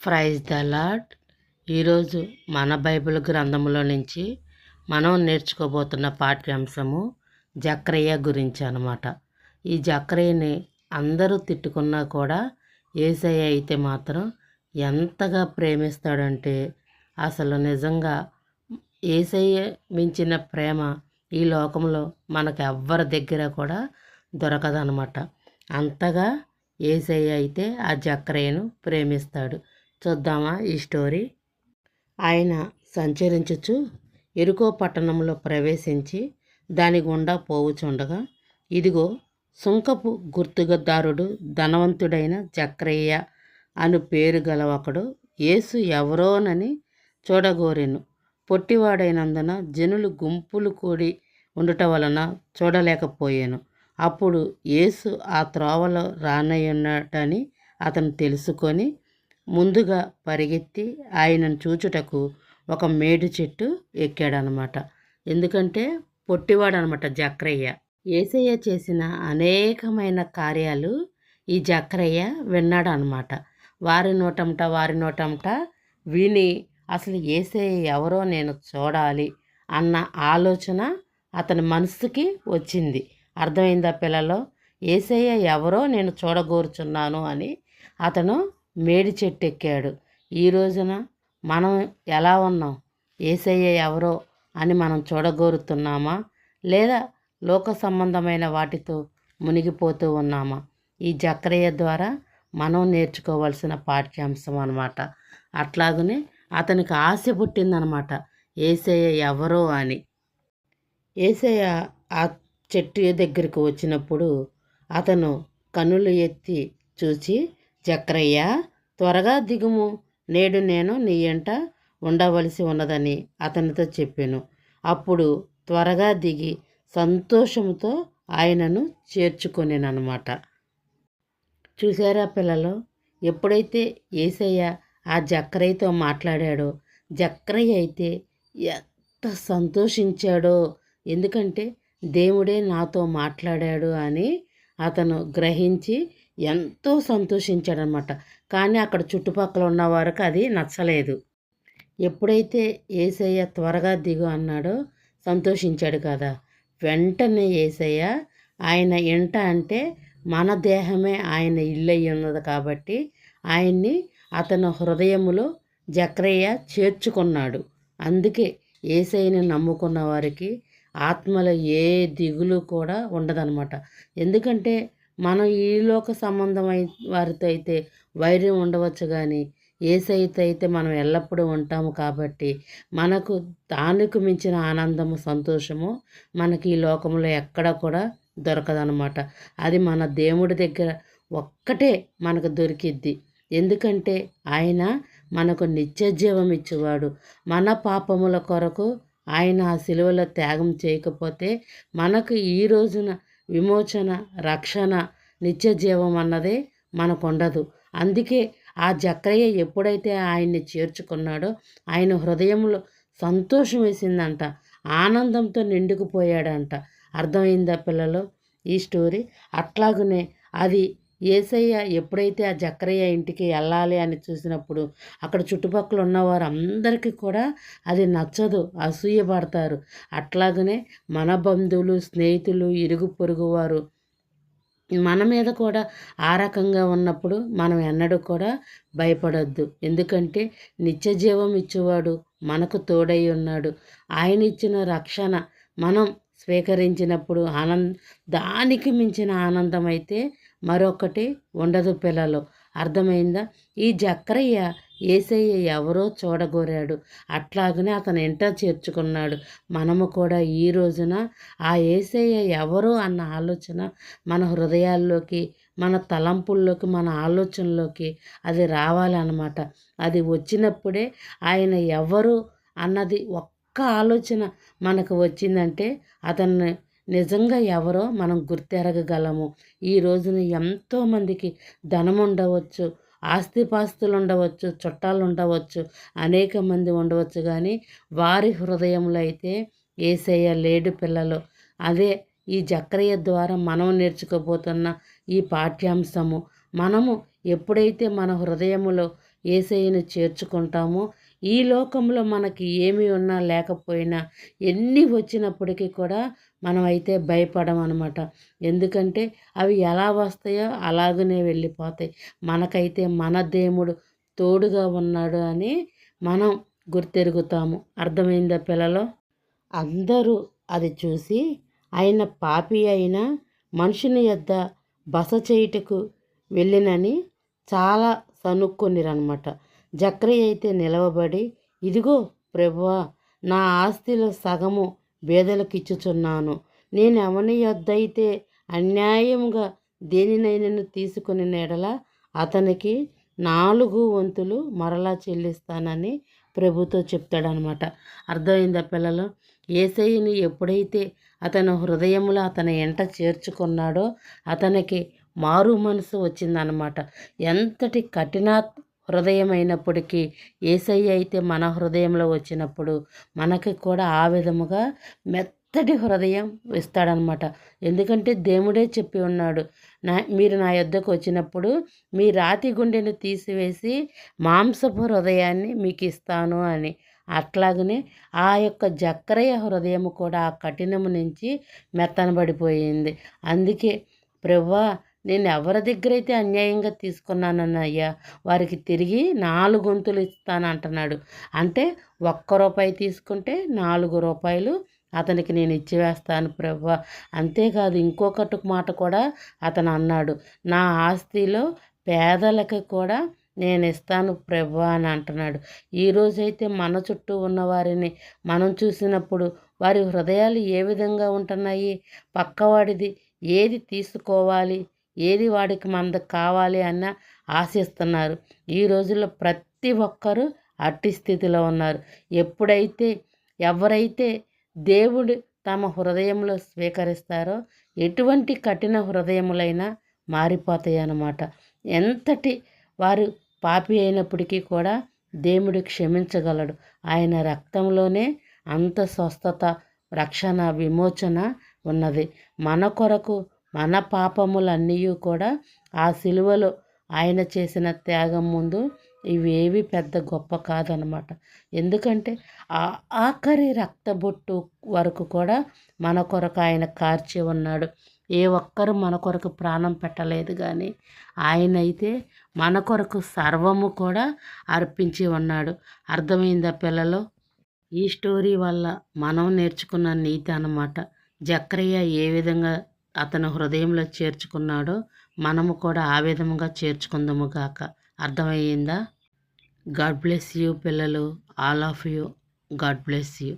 Praise the lord ఈరోజు మన Bible గ్రంథంలో నుంచి మనం నేర్చుకోబోతున్న పాఠ్యాంశము జక్రయ్య గురించి అనమాట ఈ జక్రయ్యని అందరూ తిట్టుకున్నా కూడా ఏసయ్య అయితే మాత్రం ఎంతగా ప్రేమిస్తాడంటే అసలు నిజంగా ఏసయ్య మించిన ప్రేమ ఈ లోకంలో మనకు ఎవ్వరి దగ్గర కూడా దొరకదనమాట అంతగా ఏసయ్య అయితే ఆ జక్రయ్యను ప్రేమిస్తాడు. చూద్దామా ఈ స్టోరీ? ఆయన సంచరించుచు ఎరుకో పట్టణంలో ప్రవేశించి దాని గుండా పోవుచుండగా ఇదిగో సుంకపు గుర్తుగదారుడు ధనవంతుడైన చక్రయ్య అను పేరు గల ఒకడు యేసు ఎవరోనని చూడగోరెను. పొట్టివాడైనందున జనులు గుంపులు కూడి ఉండటం వలన చూడలేకపోయాను. అప్పుడు యేసు ఆ త్రోవలో రానయ్యున్నాడని అతను తెలుసుకొని ముందుగా పరిగెత్తి ఆయనను చూచుటకు ఒక మేడు చెట్టు ఎక్కాడనమాట. ఎందుకంటే పొట్టివాడనమాట జక్రయ్య. ఏసయ్య చేసిన అనేకమైన కార్యాలు ఈ జక్రయ్య విన్నాడనమాట. వారి నోటంట వారి నోటంట విని అసలు ఏసయ్య ఎవరో నేను చూడాలి అన్న ఆలోచన అతని మనసుకి వచ్చింది. అర్థమైందా పిల్లలో? ఏసయ్య ఎవరో నేను చూడగోరుచున్నాను అని అతను మేడి చెట్టు ఎక్కాడు ఈ రోజున మనం ఎలా ఉన్నాం? ఏసయ్య ఎవరో అని మనం చూడగోరుతున్నామా? లేదా లోక సంబంధమైన వాటితో మునిగిపోతూ ఉన్నామా? ఈ జక్రయ్య ద్వారా మనం నేర్చుకోవాల్సిన పాఠ్యాంశం అనమాట అట్లాగనే అతనికి ఆశ పుట్టిందనమాట ఏసయ్య ఎవరో అని. ఏసయ్య ఆ చెట్టు దగ్గరికి వచ్చినప్పుడు అతను కన్నులు ఎత్తి చూసి చక్రయ్య త్వరగా దిగుము. నేడు నేను నీ ఎంట ఉండవలసి ఉన్నదని అతనితో చెప్పాను. అప్పుడు త్వరగా దిగి సంతోషంతో ఆయనను చేర్చుకొనేనమాట చూసారా పిల్లలు? ఎప్పుడైతే ఏసయ్య ఆ జక్రయ్యతో మాట్లాడాడో జక్రయ్య అయితే ఎంత సంతోషించాడో. ఎందుకంటే దేవుడే నాతో మాట్లాడాడు అని అతను గ్రహించి ఎంతో సంతోషించాడనమాట. కానీ అక్కడ చుట్టుపక్కల ఉన్న వారికి అది నచ్చలేదు. ఎప్పుడైతే ఏసయ్య త్వరగా దిగు అన్నాడో సంతోషించాడు కదా. వెంటనే ఏసయ్య ఆయన ఇంట అంటే మన దేహమే ఆయన ఇల్లు అయి ఉన్నది కాబట్టి ఆయన్ని అతను హృదయములో జక్రయ్య చేర్చుకున్నాడు. అందుకే ఏసైని నమ్ముకున్న వారికి ఆత్మలో ఏ దిగులు కూడా ఉండదనమాట. ఎందుకంటే మనం ఈ లోక సంబంధమై వారితో అయితే వైర్యం ఉండవచ్చు కానీ ఏసైతే అయితే మనం ఎల్లప్పుడూ ఉంటాము కాబట్టి మనకు దానికి మించిన ఆనందము సంతోషము మనకి ఈ లోకంలో ఎక్కడ కూడా దొరకదనమాట అది మన దేవుడి దగ్గర ఒక్కటే మనకు దొరికిద్ది. ఎందుకంటే ఆయన మనకు నిత్య జీవం ఇచ్చేవాడు. మన పాపముల కొరకు ఆయన ఆ సిలువలో త్యాగం చేయకపోతే మనకు ఈ రోజున విమోచన రక్షణ నిత్య జీవం అన్నదే మనకు ఉండదు అందుకే ఆ జక్రయ్య ఎప్పుడైతే ఆయన్ని చేర్చుకున్నాడో ఆయన హృదయంలో సంతోషం వేసిందంట ఆనందంతో నిండుకుపోయాడంట. అర్థమైందా పిల్లలు? ఈ స్టోరీ అట్లాగనే అది ఏసయ్య ఎప్పుడైతే ఆ జక్రయ్య ఇంటికి వెళ్ళాలి అని చూసినప్పుడు అక్కడ చుట్టుపక్కల ఉన్నవారు అందరికీ కూడా అది నచ్చదు అసూయపడతారు. అట్లాగనే మన బంధువులు స్నేహితులు ఇరుగు పొరుగు వారు మన మీద కూడా ఆ రకంగా ఉన్నప్పుడు మనం ఎన్నడూ కూడా భయపడొద్దు. ఎందుకంటే నిత్య జీవం ఇచ్చేవాడు మనకు తోడై ఉన్నాడు. ఆయన ఇచ్చిన రక్షణ మనం స్వీకరించినప్పుడు ఆనంద దానికి మించిన ఆనందం అయితే మరొకటి ఉండదు పిల్లలు. అర్థమైందా? ఈ జక్రయ్య ఏసయ్య ఎవరో చూడగోరాడు. అట్లాగనే అతను ఇంట చేర్చుకున్నాడు. మనము కూడా ఈ రోజున ఆ ఏసయ్య ఎవరో అన్న ఆలోచన మన హృదయాల్లోకి మన తలంపుల్లోకి మన ఆలోచనలోకి అది రావాలన్నమాట. అది వచ్చినప్పుడే ఆయన ఎవరు అన్నది ఒక్క ఆలోచన మనకు వచ్చిందంటే అతన్ని నిజంగా ఎవరో మనం గుర్తెరగగలము. ఈ రోజున ఎంతోమందికి ధనం ఉండవచ్చు ఆస్తిపాస్తులు ఉండవచ్చు చుట్టాలు ఉండవచ్చు అనేక మంది ఉండవచ్చు కానీ వారి హృదయంలో అయితే ఏసయ్య లేడు పిల్లలు. అదే ఈ జక్రయ్య ద్వారా మనం నేర్చుకోబోతున్న ఈ పాఠ్యాంశము. మనము ఎప్పుడైతే మన హృదయములో ఏసయ్యను చేర్చుకుంటామో ఈ లోకంలో మనకి ఏమి ఉన్నా లేకపోయినా ఎన్ని వచ్చినప్పటికీ కూడా మనమైతే భయపడం అనమాట ఎందుకంటే అవి ఎలా వస్తాయో అలాగనే వెళ్ళిపోతాయి. మనకైతే మన దేవుడు తోడుగా ఉన్నాడు అని మనం గుర్తెరుగుతాము. అర్థమైందా పిల్లలు? అందరూ అది చూసి ఆయన పాపి అయిన మనుషుని యొద్ద బస చేయుటకు వెళ్ళినని చాలా సనుక్కొనిరనమాట. జక్రి అయితే నిలవబడి ఇదిగో ప్రభువా నా ఆస్తిలో సగము బేదలకు ఇచ్చుచున్నాను నేను యొద్దైతే అన్యాయముగా దేనినైనా తీసుకుని నెడల అతనికి నాలుగు వంతులు మరలా చెల్లిస్తానని ప్రభుతో చెప్తాడనమాట. అర్థమైందా పిల్లలు? ఏసైని ఎప్పుడైతే అతను హృదయంలో అతని ఎంట చేర్చుకున్నాడో అతనికి మారు మనసు వచ్చిందనమాట. ఎంతటి కఠిన హృదయమైనప్పటికీ ఏసయ్య అయితే మన హృదయంలో వచ్చినప్పుడు మనకి కూడా ఆ విధముగా మెత్తటి హృదయం ఇస్తాడనమాట. ఎందుకంటే దేవుడే చెప్పి ఉన్నాడు నా మీరు నా యొద్దకు వచ్చినప్పుడు మీ రాతి గుండెను తీసివేసి మాంసపు హృదయాన్ని మీకు ఇస్తాను అని. అట్లాగనే ఆ యొక్క జక్రయ హృదయం కూడా ఆ కఠినము నుంచి మెత్తనబడిపోయింది. అందుకే ప్రభా నేను ఎవరి దగ్గర అయితే అన్యాయంగా తీసుకున్నానన్నయ్యా వారికి తిరిగి నాలుగు గొంతులు ఇస్తాను అంటున్నాడు అంటే ఒక్క రూపాయి తీసుకుంటే నాలుగు రూపాయలు అతనికి నేను ఇచ్చివేస్తాను ప్రభు. అంతేకాదు ఇంకొకటి మాట కూడా అతను అన్నాడు. నా ఆస్తిలో పేదలకి కూడా నేను ఇస్తాను ప్రభు అని అంటున్నాడు. ఈరోజైతే మన చుట్టూ ఉన్నవారిని మనం చూసినప్పుడు వారి హృదయాలు ఏ విధంగా ఉంటున్నాయి? పక్కవాడిది ఏది తీసుకోవాలి? ఏది వాడికి మనకు కావాలి అన్న ఆశిస్తున్నారు. ఈ రోజుల్లో ప్రతి ఒక్కరూ అట్టి స్థితిలో ఉన్నారు. ఎప్పుడైతే ఎవరైతే దేవుడు తమ హృదయంలో స్వీకరిస్తారో ఎటువంటి కఠిన హృదయములైనా మారిపోతాయి అన్నమాట ఎంతటి వారు పాపి అయినప్పటికీ కూడా దేవుడు క్షమించగలడు. ఆయన రక్తంలోనే అంత స్వస్థత రక్షణ విమోచన ఉన్నది. మన కొరకు మన పాపములన్నీ కూడా ఆ సిలువలో ఆయన చేసిన త్యాగం ముందు ఇవేవి పెద్ద గొప్ప కాదనమాట. ఎందుకంటే ఆ ఆఖరి రక్తబొట్టు వరకు కూడా మన కొరకు ఆయన కార్చి ఉన్నాడు. ఏ ఒక్కరు మన కొరకు ప్రాణం పెట్టలేదు కానీ ఆయన అయితే మన కొరకు సర్వము కూడా అర్పించి ఉన్నాడు. అర్థమైందా పిల్లలు? ఈ స్టోరీ వల్ల మనం నేర్చుకున్న నీతి అన్నమాట. జక్రయ్య ఏ విధంగా అతను హృదయంలో చేర్చుకున్నాడో. మనము కూడా ఆ విధముగా చేర్చుకుందాము గాక. అర్థమయ్యిందా? గాడ్ బ్లెస్ యూ పిల్లలు. All of you. God bless you.